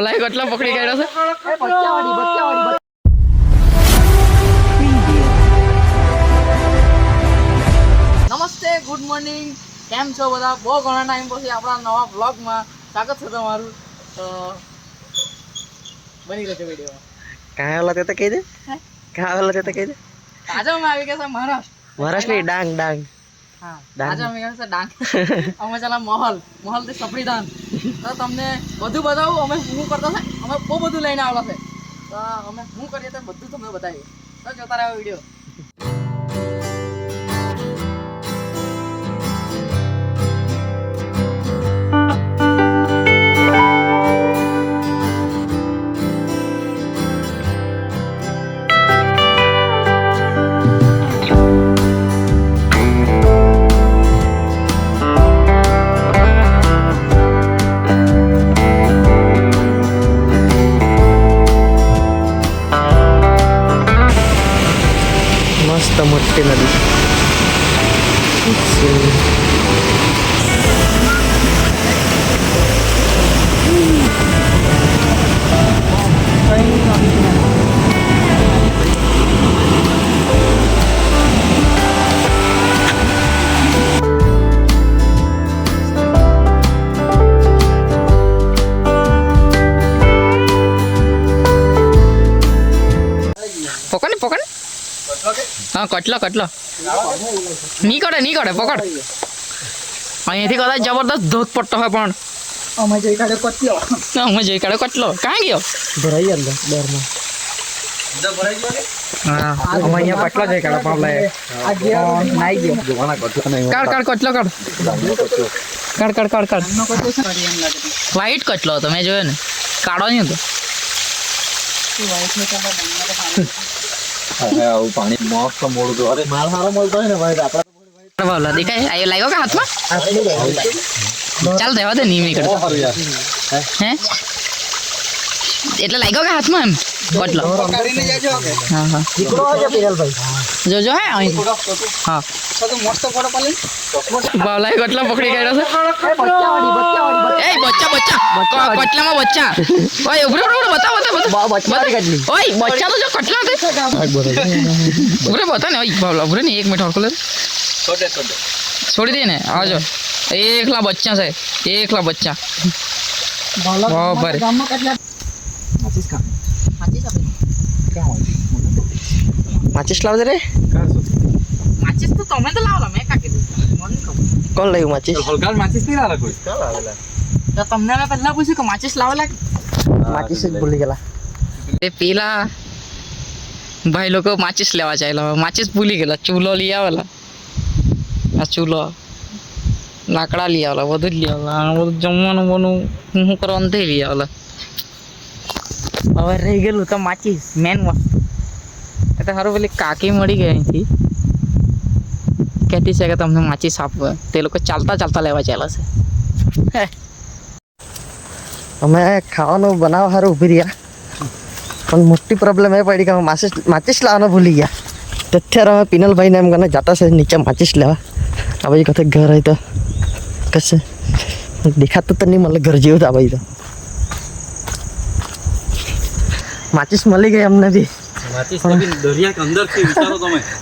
લાઈ કેટલા પકડી ગયો છે. નમસ્તે ગુડ મોર્નિંગ કેમ છો બધા? બહુ ઘણા ટાઈમ પછી આપણા નવા બ્લોગમાં સ્વાગત છે તમારું. તો બની રહેશે વિડીયોમાં કાંઈ ઓલા તે તો કહી દે. કાંઈ ઓલા તે તો કહી દે. આજે અમે આવી ગયા છે મહારાષ્ટ્ર. મહારાષ્ટ્રની ડાંગ ડાંગ. અમે ગયા છે ડાંગ. અમે ચાલા મહોલ. મહોલથી સફરીદાન તો તમને બધું બતાવું. અમે શું કરતા છે? અમે બહુ બધું લઈને આવેલા છે. તો અમે શું કરીએ તો બધું તમને બતાવીએ. તો જોતા રહ્યો video. natin na dito. Uh, હા કટલો કટલો. ની કરે ની કરે પકડ. અહીંયાથી કદાચ જબરદસ્ત ધોધ પડતો હોય પણ. અમે જઈ કાઢે કત્યો અમે જઈ કાઢે કટલો. કાંઈ ગયો? ભરાઈ અંદર ડરમાં કટલો વ્હાઈટ કટલો હતો. મેં જોયો ને. કાળો નહીં હતો વાઈટ ને કાંઈ ડાંગમાં તો પાણી માલ સારો મળતો હોય ને ભાઈ આપણા બાવલા દેખાય આ લાગ્યો કે હાથમાં? ચાલ રહેવા દે નહીં નીકળતો હે? એટલે લાગ્યો કે હાથમાં એમ? કે હા હા. જોજો હે અહીં. હા. બાવલાએ પકડી છે. બચ્ચાવાળી એ બચ્ચા બચ્ચા. ક- કટલામાં બચ્ચા. ઓય ઉભરે ઉભરે બતાવ ઓય બચ્ચા તો જો કટલા છે. ઉભરે બતા ને ઓય બાવલા ઉભરે ને એક મિનિટ હરકો લે. છોડી દે ને આજો એકલા બચ્ચા છે. એકલા બચ્ચા. બરાબર. ગામમાં કેટલા માચીસ કામ માચીસ લાવજે રે માચીસ તો તમે તો લાવલા મેં કા કીધું મને ખબર કોણ લાવ્યું માચીસ તો તમને મેં પહેલા પૂછ્યું કે માચીસ લાવેલા કે? માચીસ જ ભૂલી ગયેલા એ પેલા ભાઈ લોકો માચીસ લેવા ચાલ્યા માચીસ ભૂલી ગયેલા ચૂલો લઈ આવેલા આ ચૂલો લાકડા લઈ આવેલા બધું જ લઈ આવેલા આ બધું જમવાનું બનું હું શું કરવાનું તે લઈ આવેલા હવે રહી ગયેલું તો માચીસ મેન વસ્તુ. એ સારું, પેલી કાકી મળી ગઈ અહીંથી. કહેતી છે કે તમને માચીસ આપવો તે લોકો ચાલતા ચાલતા લેવા ચાલે છે. અમે ખાવાનું બનાવવા સારું ઊભી રહ્યા. પણ મોટી પ્રોબ્લેમ એ પડી કે અમે માચીસ માચીસ લાવવાનું ભૂલી ગયા. અત્યારે અમે પિનલભાઈને એમ કરીને જતા છે, નીચે માચીસ લેવા. આ બાજુ કથે ઘર હોય તો. કશે. દેખાતું તો નહીં મળે ઘર જેવું તો આ બાજુ તો. માચીસ મળી ગઈ અમને બી. જંગલ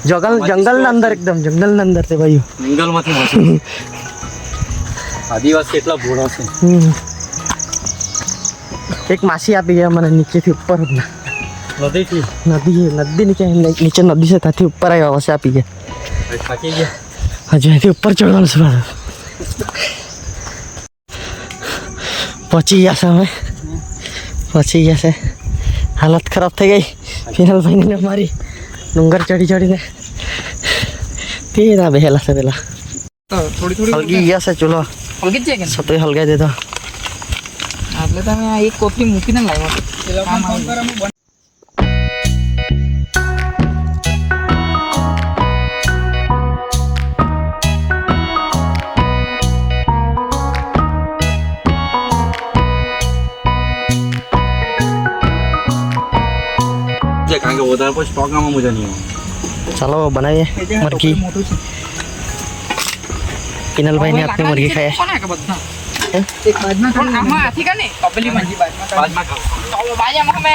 જંગલ જંગલના અંદર એકદમ જંગલના અંદર તે ભાઈ જંગલમાંથી માંથી આદિવાસી એટલા ભોળા છે. એક માસી આપી ગયા મને નીચેથી ઉપર. નદી નદી નદી નીચે નીચે નદી છે ત્યાંથી ઉપર આવ્યા વસે આપી ગયા. થાકી ગયા? હજુ અહીંથી ઉપર ચડવાનું છે મારે. પહોંચી ગયા છે અમે. પહોંચી ગયા છે. હાલત ખરાબ થઈ ગઈ. ફિનલભાઈને મારી ડુંગર ચડી ચડીને. પેલા બેહેલા છે પેલા. થોડી થોડી હલગી ગયા છે ચૂલો. હલકી જ છે કે સતો હલગાઈ દેતો. એટલે તમે આ એક કોથળી મૂકીને લાવ્યા. છે કારણ કે વધારે પછી ટોકામાં મજા નહીં આવે. ચાલો બનાવીએ મરઘી. કિનલભાઈ છે આપણે મરઘી ખાય. બધા એક બાજમાં ખાલી આમાં હાથી કા ને તપેલી બાજમાં બાજમાં ખાવ. તો બાજુમાં અમે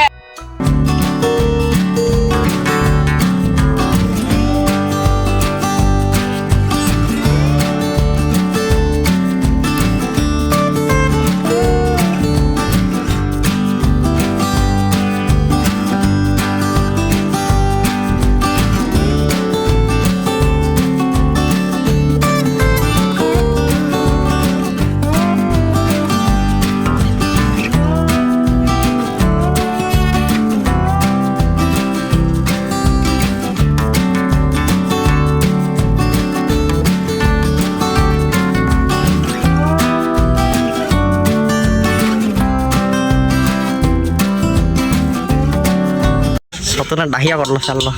સતના ડાહિયા કરલો ચાલલો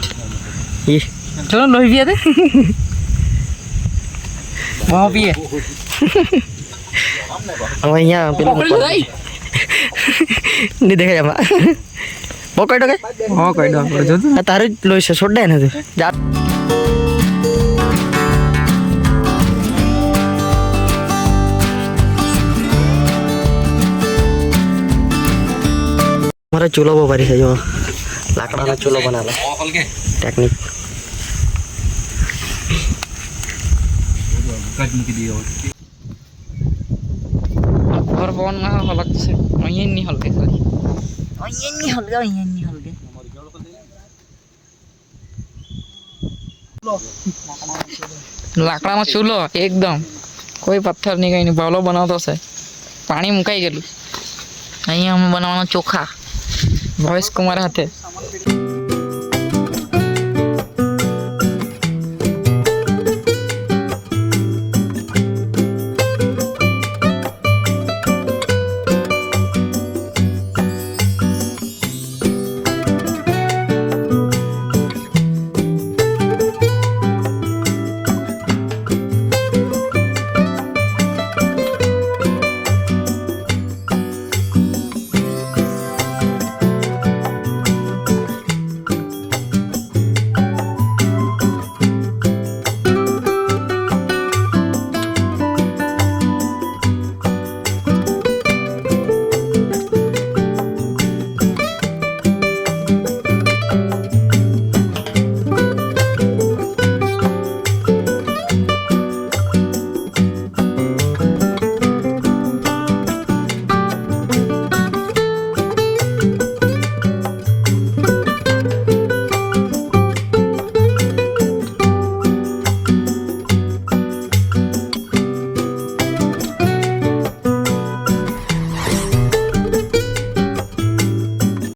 ઈ ચલો લોહી પીએ તે બહુ પીએ હવે અહીંયા પેલું પકડી લઈ નહીં દેખાય એમાં બહુ કઈ તો કઈ હો કહી દો આપણે જોતું આ તારું જ લોહી છે છોડ લાકડાનો ચૂલો બનાવે ટેકનિક. ઘર પવનમાં હલક છે અહીંયા નહીં હલકે ખાલી અહીંયા નહીં હલકે અહીંયા નહીં હલકે લાકડાનો ચૂલો એકદમ કોઈ પથ્થર નહીં કઈ નહીં ભાવલો બનાવતો છે પાણી મુકાઈ ગયેલું અહીંયા અમે બનાવવાના ચોખા ભવેશ કુમાર હાથે